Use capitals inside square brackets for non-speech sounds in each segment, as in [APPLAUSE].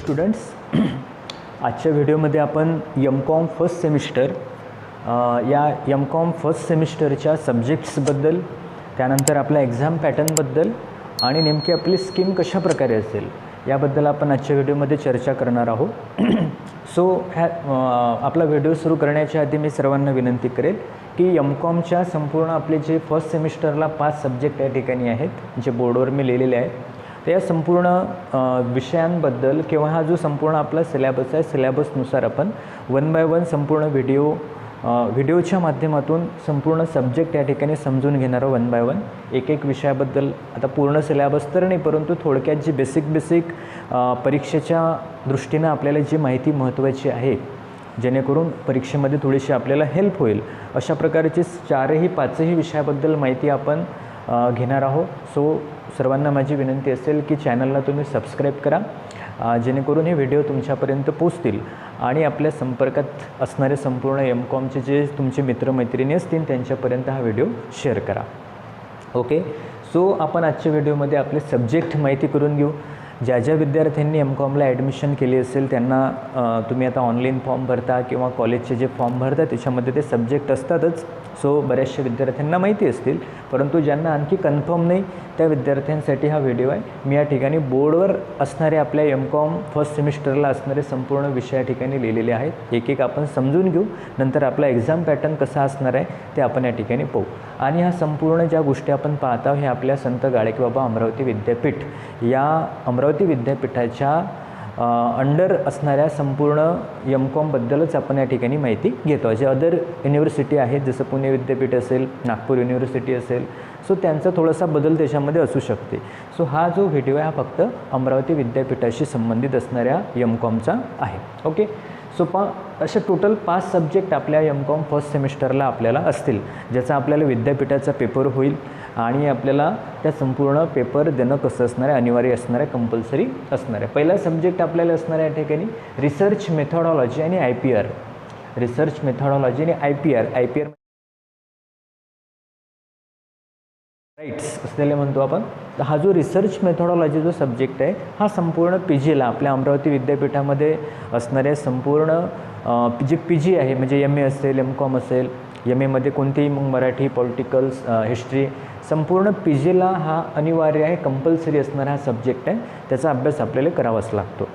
Students [CLEARS THROAT] आजच्या व्हिडिओमध्ये आपण यमकॉम फर्स्ट सेमिस्टर या यमकॉम फर्स्ट सेमिस्टरच्या सब्जेक्ट्सबद्दल त्यानंतर आपल्या एक्झाम पॅटर्नबद्दल आणि नेमकी आपली स्कीम कशा प्रकारे असेल याबद्दल आपण आजच्या व्हिडिओमध्ये चर्चा करणार आहोत. [CLEARS THROAT] सो ह्या आपला व्हिडिओ सुरू करण्याच्या आधी मी सर्वांना विनंती करेल की यमकॉमच्या संपूर्ण आपले जे फर्स्ट सेमिस्टरला पाच सब्जेक्ट या ठिकाणी आहेत जे बोर्डवर मी लिहिलेले आहेत तर या संपूर्ण विषयांबद्दल किंवा हा जो संपूर्ण आपला सिलॅबस आहे सिलॅबसनुसार आपण वन बाय वन संपूर्ण व्हिडिओ व्हिडिओच्या माध्यमातून संपूर्ण सब्जेक्ट या ठिकाणी समजून घेणार वन बाय वन एक एक विषयाबद्दल आता पूर्ण सिलॅबस तर नाही परंतु थोडक्यात जी बेसिक बेसिक परीक्षेच्या दृष्टीनं आपल्याला जी माहिती महत्त्वाची आहे जेणेकरून परीक्षेमध्ये थोडीशी आपल्याला हेल्प होईल. अशा प्रकारची चारही पाचही विषयाबद्दल माहिती आपण घेणार आहोत. सो सर्वांना माझी विनंती असेल की चॅनलला तुम्ही सबस्क्राईब करा. जेणेकरून हे व्हिडिओ तुमच्यापर्यंत पोचतील आणि आपल्या संपर्कात असणारे संपूर्ण एम कॉमचे जे तुमचे मित्रमैत्रिणी असतील त्यांच्यापर्यंत हा व्हिडिओ शेअर करा. ओके सो आपण आजच्या व्हिडिओमध्ये आपले सब्जेक्ट माहिती करून घेऊ. ज्या ज्या विद्यार्थ्यांनी एम कॉमला ॲडमिशन केली असेल त्यांना तुम्ही आता ऑनलाईन फॉर्म भरता किंवा कॉलेजचे जे फॉर्म भरता त्याच्यामध्ये ते सब्जेक्ट असतातच. सो बऱ्याचशा विद्यार्थ्यांना माहिती असतील. परंतु ज्यांना आणखी कन्फर्म नाही त्या विद्यार्थ्यांसाठी हा व्हिडिओ आहे. मी या ठिकाणी बोर्डवर असणारे आपल्या एम कॉम फर्स्ट सेमिस्टरला असणारे संपूर्ण विषय या ठिकाणी लिहिलेले आहेत. एक एक आपण समजून घेऊ. नंतर आपला एक्झाम पॅटर्न कसा असणार आहे ते आपण या ठिकाणी पाहू. आणि ह्या संपूर्ण ज्या गोष्टी आपण पाहत आहोत हे आपल्या संत गाडगेबाबा अमरावती विद्यापीठ या अमरावती विद्यापीठाच्या अंडर असणाऱ्या संपूर्ण यमकॉमबद्दलच आपण या ठिकाणी माहिती घेतो जे अदर युनिव्हर्सिटी आहेत जसं पुणे विद्यापीठ असेल नागपूर युनिव्हर्सिटी असेल सो त्यांचा थोडासा बदल त्याच्यामध्ये असू शकते. सो हा जो व्हिडिओ आहे हा फक्त अमरावती विद्यापीठाशी संबंधित असणाऱ्या यमकॉमचा आहे. ओके सो पा असे टोटल पाच सब्जेक्ट आपल्या एम कॉम फर्स्ट सेमिस्टरला आपल्याला असतील ज्याचा आपल्याला विद्यापीठाचा पेपर होईल आणि आपल्याला त्या संपूर्ण पेपर देणं कसं असणार आहे अनिवार्य असणार आहे कंपल्सरी असणार आहे. पहिला सब्जेक्ट आपल्याला असणार आहे या ठिकाणी रिसर्च मेथॉडॉलॉजी आणि I P R research methodology आणि I P R I P R rights असलेले म्हणतो आपण. तर हा जो रिसर्च मेथॉडॉलॉजी जो सब्जेक्ट आहे हा संपूर्ण पी जीला आपल्या अमरावती विद्यापीठामध्ये असणाऱ्या संपूर्ण जे पी जी आहे म्हणजे एम ए असेल एम कॉम असेल एम एमध्ये कोणतीही मग मराठी पॉलिटिकल्स हिस्ट्री संपूर्ण पी जीला हा अनिवार्य आहे कंपल्सरी असणारा हा सब्जेक्ट आहे. त्याचा अभ्यास आपल्याला करावाच लागतो.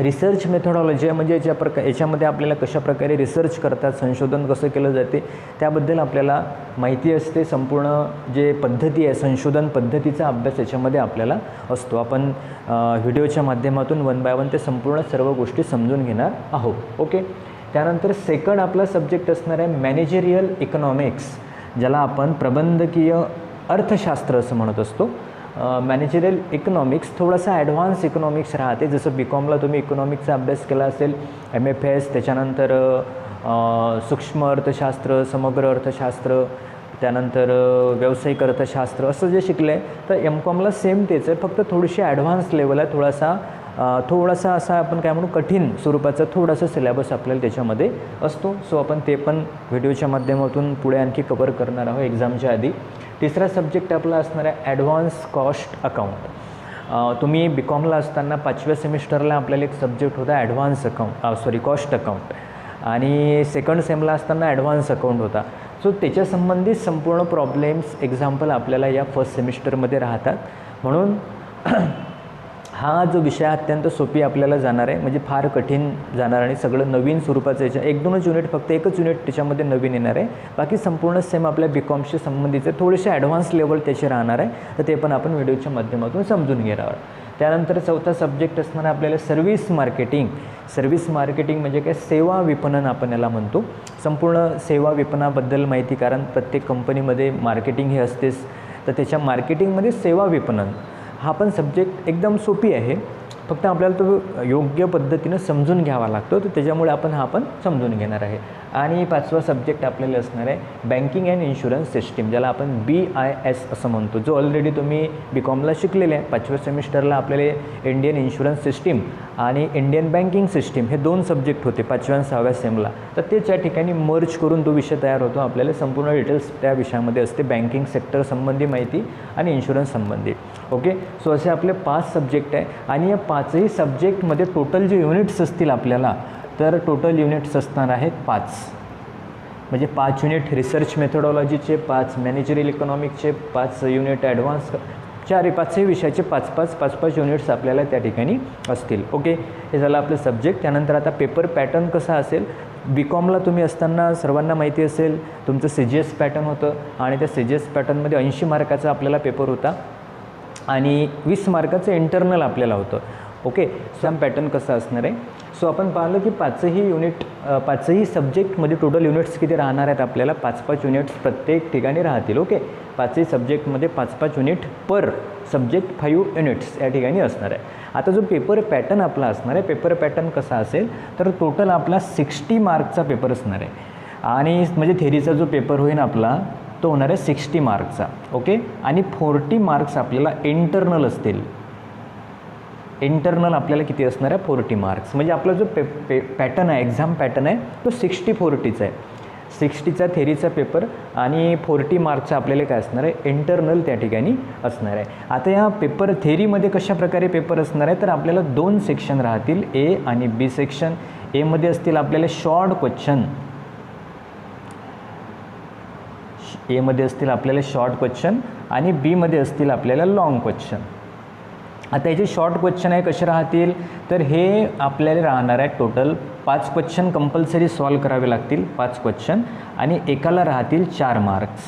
रिसर्च मेथॉडॉलॉजी म्हणजे याच्या प्रका याच्यामध्ये आपल्याला कशाप्रकारे रिसर्च करतात संशोधन कसं केलं जाते त्याबद्दल आपल्याला माहिती असते. संपूर्ण जे पद्धती आहे संशोधन पद्धतीचा अभ्यास याच्यामध्ये आपल्याला असतो. आपण व्हिडिओच्या माध्यमातून वन बाय वन ते संपूर्ण सर्व गोष्टी समजून घेणार आहोत. ओके त्यानंतर सेकंड आपला सब्जेक्ट असणार आहे मॅनेजेरियल इकॉनॉमिक्स ज्याला आपण प्रबंधकीय अर्थशास्त्र असं म्हणत असतो. मॅनेजरियल इकॉनॉमिक्स थोडासा ॲडव्हान्स इकॉनॉमिक्स राहते. जसं बी कॉमला तुम्ही इकॉनॉमिक्सचा अभ्यास केला असेल एम एफ एस त्याच्यानंतर सूक्ष्म अर्थशास्त्र समग्र अर्थशास्त्र त्यानंतर व्यावसायिक अर्थशास्त्र असं जे शिकलं आहे तर एम कॉमला सेम तेच आहे. फक्त थोडीशी ॲडव्हान्स लेवल आहे थोडासा थोडासा असा आपण काय म्हणू कठीण स्वरूपाचा थोडासा सिलेबस आपल्याला त्याच्यामध्ये असतो. सो आपण ते पण व्हिडिओच्या माध्यमातून पुढे आणखी कवर करणार आहोत एक्झामच्या आधी. तिसरा सब्जेक्ट आपला असणार आहे ॲडव्हान्स कॉस्ट अकाउंट तुम्ही बी कॉमला असताना पाचव्या सेमिस्टरला आपल्याला एक सब्जेक्ट होता advance account sorry cost account आणि सेकंड सेमला असताना ॲडव्हान्स अकाउंट होता. सो त्याच्यासंबंधित संपूर्ण प्रॉब्लेम्स एक्झाम्पल आपल्याला या फर्स्ट सेमिस्टरमध्ये राहतात. म्हणून हा जो विषय अत्यंत सोपी आपल्याला जाणार आहे म्हणजे फार कठीण जाणार आणि सगळं नवीन स्वरूपाचं याच्या एक दोनच युनिट फक्त एकच युनिट त्याच्यामध्ये नवीन येणार आहे. बाकी संपूर्ण सेम आपल्या बी कॉमशी संबंधित थोडेसे ॲडव्हान्स लेवल त्याचे राहणार आहे. तर ते पण आपण व्हिडिओच्या माध्यमातून समजून घेणार आहोत. त्यानंतर चौथा सब्जेक्ट असणार आपल्याला सर्व्हिस मार्केटिंग सर्व्हिस मार्केटिंग म्हणजे काय? सेवा विपणन आपण याला म्हणतो. संपूर्ण सेवा विपणाबद्दल माहिती कारण प्रत्येक कंपनीमध्ये मार्केटिंग हे असतेच. तर त्याच्या मार्केटिंगमध्ये सेवा विपणन. हा पण सब्जेक्ट एकदम सोपी आहे. फक्त आपल्याला तो योग्य पद्धतीनं समजून घ्यावा लागतो. तर त्याच्यामुळे आपण हा पण समजून घेणार आहे. आणि पाचवा सब्जेक्ट आपल्याला असणार आहे बँकिंग अँड इन्शुरन्स सिस्टीम ज्याला आपण बी आय एस असं म्हणतो. जो ऑलरेडी तुम्ही बी कॉमला शिकलेले आहे. पाचव्या सेमिस्टरला आपल्याला इंडियन इन्शुरन्स सिस्टीम आणि इंडियन बँकिंग सिस्टीम हे दोन सब्जेक्ट होते पाचव्या आणि सहाव्या सेमला तर ते त्या ठिकाणी मर्ज करून तो विषय तयार होतो. आपल्याला संपूर्ण डिटेल्स त्या विषयामध्ये असते. बँकिंग सेक्टर संबंधी माहिती आणि इन्शुरन्स संबंधी. ओके सो असे आपले पाच सब्जेक्ट आहे. आणि या पाचही सब्जेक्टमध्ये टोटल जे युनिट्स असतील आपल्याला तर टोटल युनिट्स असणार आहेत पाच. म्हणजे पाच युनिट रिसर्च मेथोडॉलॉजीचे पाच मॅनेजरियल इकॉनॉमिकचे पाच युनिट ॲडव्हान्स चार पाचही विषयाचे पाच पाच पाच पाच युनिट्स आपल्याला त्या ठिकाणी असतील. ओके हे झालं आपलं सब्जेक्ट त्यानंतर आता पेपर पॅटर्न कसा असेल? बी कॉमला तुम्ही असताना सर्वांना माहिती असेल तुमचं सी जी एस पॅटर्न होतं आणि त्या सी जी एस पॅटर्नमध्ये ऐंशी मार्काचा आपल्याला पेपर होता आणि वीस मार्काचं इंटरनल आपल्याला होतं. ओके सॅम पॅटर्न कसं असणार आहे? सो आपण पाहिलं की पाचही युनिट पाचही सब्जेक्टमध्ये टोटल युनिट्स किती राहणार आहेत आपल्याला? पाच पाच युनिट्स प्रत्येक ठिकाणी राहतील. ओके पाचही सब्जेक्टमध्ये पाच पाच unit per subject five units या ठिकाणी असणार आहे. आता जो पेपर पॅटर्न आपला असणार आहे पेपर पॅटर्न कसा असेल तर टोटल आपला सिक्स्टी मार्कचा पेपर असणार आहे. आणि म्हणजे थेरीचा जो पेपर होईल आपला तो होणार आहे सिक्स्टी मार्कचा ओके आणि फोर्टी मार्क्स आपल्याला इंटरनल असतील. इंटरनल आपल्याला किती असणार आहे? फोर्टी मार्क्स म्हणजे आपला जो पे पे पॅटर्न आहे एक्झाम पॅटर्न आहे तो सिक्स्टी फोर्टीचा आहे. सिक्स्टीचा थेरीचा पेपर आणि फोर्टी मार्क्सचा आपल्याला काय असणार आहे? इंटरनल त्या ठिकाणी असणार आहे. आता या पेपर थेरीमध्ये कशा प्रकारे पेपर असणार आहे? तर आपल्याला दोन सेक्शन राहतील ए आणि बी सेक्शन एमध्ये असतील आपल्याला शॉर्ट क्वेश्चन एमध्ये असतील आपल्याला शॉर्ट क्वेश्चन आणि बीमध्ये असतील आपल्याला लाँग क्वेश्चन आता याचे शॉर्ट क्वेश्चन आहे कसे राहतील? तर हे आपल्याला राहणार आहे टोटल पाच क्वेश्चन कंपल्सरी सॉल्व करावे लागतील पाच क्वेश्चन आणि एकाला राहतील चार मार्क्स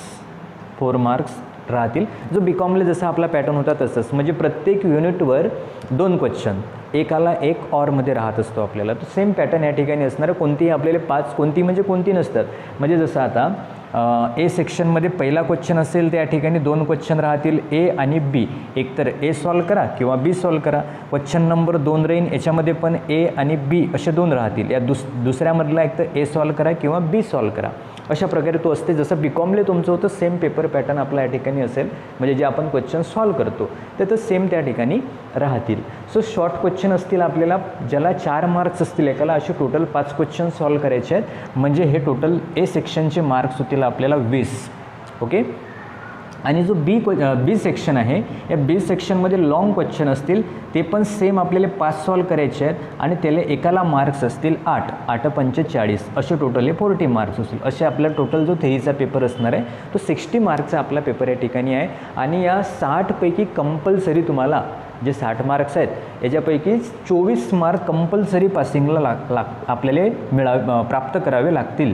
फोर मार्क्स राहतील. जो बी कॉमला जसा आपला पॅटर्न होता तसंच. म्हणजे प्रत्येक युनिटवर दोन क्वेश्चन एकाला एक ऑरमध्ये राहत असतो आपल्याला. तो सेम पॅटर्न या ठिकाणी असणार. कोणतीही आपल्याला पाच कोणती म्हणजे कोणती नसतात. म्हणजे जसं आता ए सेक्शनमध्ये पहिला क्वेश्चन असेल त्या ठिकाणी दोन क्वेश्चन राहतील ए आणि बी एकतर ए सॉल्व करा किंवा बी सॉल्व करा. क्वेश्चन नंबर दोन राहीन याच्यामध्ये पण ए आणि बी असे दोन राहतील. या दुस दुसऱ्यामधला एकतर ए सॉल्व करा किंवा बी सॉल्व करा. अशा प्रकारे तो असते. जसं बी कॉमले तुमचं होतं सेम पेपर पॅटर्न आपला या ठिकाणी असेल. म्हणजे जे आपण क्वेश्चन सॉल्व करतो तर सेम त्या ठिकाणी राहतील. सो शॉर्ट क्वेश्चन असतील आपल्याला ज्याला चार मार्क्स असतील एकाला असे टोटल पाच क्वेश्चन सॉल्व करायचे आहेत. म्हणजे हे टोटल ए सेक्शनचे मार्क्स होतील आपल्याला वीस. ओके आणि जो बी क्व बी सेक्शन आहे या बी सेक्शनमध्ये लॉंग क्वेश्चन असतील ते पण सेम आपल्याला पाच सॉल्व करायचे आहेत आणि त्याला एकाला मार्क्स असतील आठ. आठ पंचेचाळीस असे टोटल हे फोर्टी मार्क्स असतील. असे आपला टोटल जो थेरीचा पेपर असणार आहे तो सिक्स्टी मार्क्सचा आपला पेपर या ठिकाणी आहे. आणि या साठपैकी कंपल्सरी तुम्हाला जे साठ मार्क्स आहेत याच्यापैकी चोवीस मार्क कंपल्सरी पासिंगला लाग लाग आपल्याला मिळा प्राप्त करावे लागतील.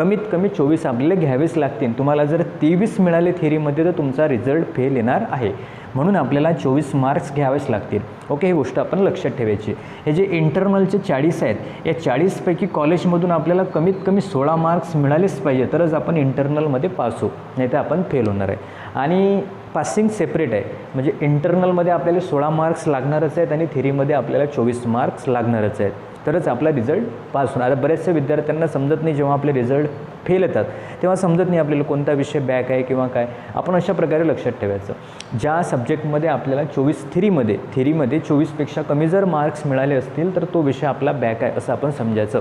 कमीत कमी चोवीस आपल्याला घ्यावेच लागतील. तुम्हाला जर तेवीस मिळाले थेरीमध्ये तर तुमचा रिझल्ट फेल येणार आहे. म्हणून आपल्याला चोवीस मार्क्स घ्यावेच लागतील. ओके ही गोष्ट आपण लक्षात ठेवायची. हे जे इंटरनलचे चाळीस आहेत या चाळीसपैकी कॉलेजमधून आपल्याला कमीत कमी सोळा मार्क्स मिळालेच पाहिजे तरच आपण इंटरनलमध्ये पास होऊ. नाही तर आपण फेल होणार आहे. आणि पासिंग सेपरेट आहे. म्हणजे इंटरनलमध्ये आपल्याला सोळा मार्क्स लागणारच आहेत आणि थेरीमध्ये आपल्याला चोवीस मार्क्स लागणारच आहेत. तरच आपला रिझल्ट पास होणार. आता बऱ्याचशा विद्यार्थ्यांना समजत नाही जेव्हा आपले रिझल्ट फेल येतात तेव्हा समजत नाही आपल्याला कोणता विषय बॅक आहे किंवा काय. आपण अशा प्रकारे लक्षात ठेवायचं. ज्या सब्जेक्टमध्ये आपल्याला चोवीस थेरीमध्ये थेरीमध्ये चोवीसपेक्षा कमी जर मार्क्स मिळाले असतील तर तो विषय आपला बॅक आहे असं आपण समजायचं.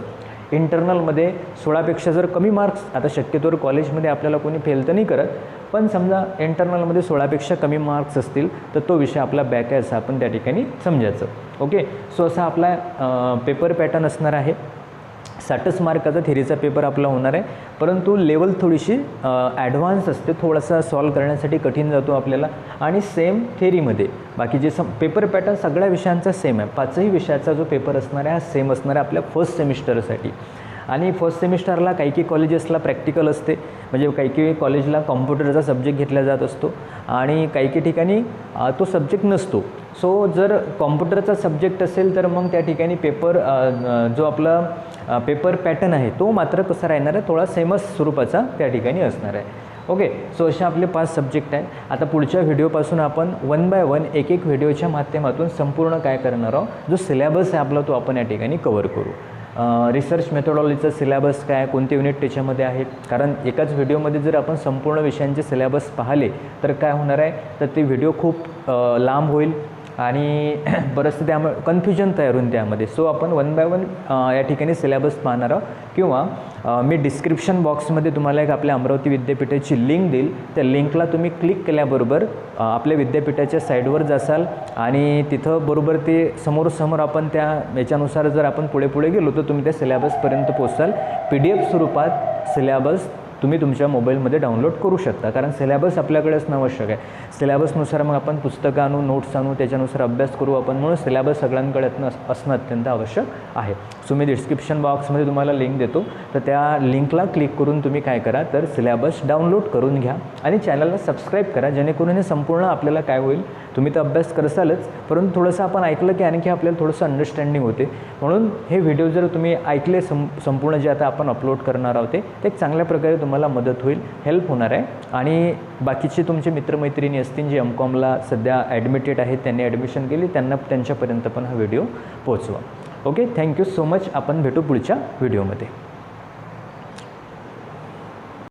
इंटरनलमध्ये सोळापेक्षा जर कमी मार्क्स आता शक्यतोवर कॉलेजमध्ये आपल्याला कोणी फेल तर नाही करत पण समजा इंटरनलमध्ये सोळापेक्षा कमी मार्क्स असतील तर तो विषय आपला बॅक आहे असं आपण त्या ठिकाणी समजायचं. ओके सो असा आपला पेपर पॅटर्न असणार आहे. साठच मार्काचा थेरीचा पेपर आपला होणार आहे. परंतु लेवल थोडीशी ॲडव्हान्स असते. थोडासा सॉल्व करण्यासाठी कठीण जातो आपल्याला. आणि सेम थेरीमध्ये बाकी जे सम पेपर पॅटर्न सगळ्या विषयांचा सेम आहे. पाचही विषयाचा जो पेपर असणार आहे हा सेम असणार आहे आपल्या फर्स्ट सेमिस्टरसाठी आणि फर्स्ट सेमिस्टरला काही काही कॉलेजेसला प्रॅक्टिकल असते. म्हणजे काही काही कॉलेजला कॉम्प्युटरचा सब्जेक्ट घेतला जात असतो. आणि काही काही ठिकाणी तो सब्जेक्ट नसतो. सो जर कॉम्प्युटरचा सब्जेक्ट असेल तर मग त्या ठिकाणी पेपर जो आपला पेपर पॅटर्न आहे तो मात्र कसा राहणार आहे? थोडा सेमच स्वरूपाचा त्या ठिकाणी असणार आहे. ओके सो असे आपले पाच सब्जेक्ट आहेत. आता पुढच्या व्हिडिओपासून आपण वन बाय वन एक एक व्हिडिओच्या माध्यमातून संपूर्ण काय करणार आहोत? जो सिलेबस आहे आपला तो आपण या ठिकाणी कवर करू. रिसर्च मेथोडॉलॉजीचा सिलॅबस काय कोणते युनिट त्याच्यामध्ये आहेत? कारण एकाच व्हिडिओमध्ये जर आपण संपूर्ण विषयांचे सिलॅबस पाहिले तर काय होणार आहे? तर ते व्हिडिओ खूप लांब होईल. आणि [CLEARS THROAT] बरंचसं त्यामुळे कन्फ्युजन तयार होऊन त्यामध्ये. सो आपण वन बाय वन या ठिकाणी सिलेबस पाहणार आहोत. किंवा मी डिस्क्रिप्शन बॉक्समध्ये तुम्हाला एक आपल्या अमरावती विद्यापीठाची लिंक देईल. त्या लिंकला तुम्ही क्लिक केल्याबरोबर आपल्या विद्यापीठाच्या साईडवर जासाल. आणि तिथं बरोबर ते समोरसमोर आपण त्या याच्यानुसार जर आपण पुढे पुढे गेलो तर तुम्ही त्या सिलेबसपर्यंत पोचाल पी डी एफ स्वरूपात सिलेबस तुम्ही तुमच्या मोबाईलमध्ये डाउनलोड करू शकता. कारण सिलेबस आपल्याकडे असणं आवश्यक आहे. सिलेबसनुसार मग आपण पुस्तकं आणू नोट्स आणू त्याच्यानुसार अभ्यास करू आपण म्हणून सिलेबस सगळ्यांकडे असणं अत्यंत आवश्यक आहे. सो मी डिस्क्रिप्शन बॉक्समध्ये तुम्हाला लिंक देतो. तर त्या लिंकला क्लिक करून तुम्ही काय करा तर सिलेबस डाउनलोड करून घ्या आणि चॅनलला सबस्क्राईब करा. जेणेकरून हे संपूर्ण आपल्याला काय होईल? तुम्ही तर अभ्यास करसालच परंतु थोडंसं आपण ऐकलं की आणखी आपल्याला थोडंसं अंडरस्टँडिंग होते. म्हणून हे व्हिडिओ जर तुम्ही ऐकले सं संपूर्ण जे आता आपण अपलोड करणार आहोत ते ते एक चांगल्या प्रकारे तुम्हाला मदत होईल हेल्प होणार आहे. आणि बाकीचे तुमचे मित्रमैत्रिणी असतील जे एम कॉमला सध्या ॲडमिटेड आहेत त्यांनी ॲडमिशन केली त्यांना त्यांच्यापर्यंत पण हा व्हिडिओ पोचवा ओके थँक्यू सो मच आपण भेटू पुढच्या व्हिडिओमध्ये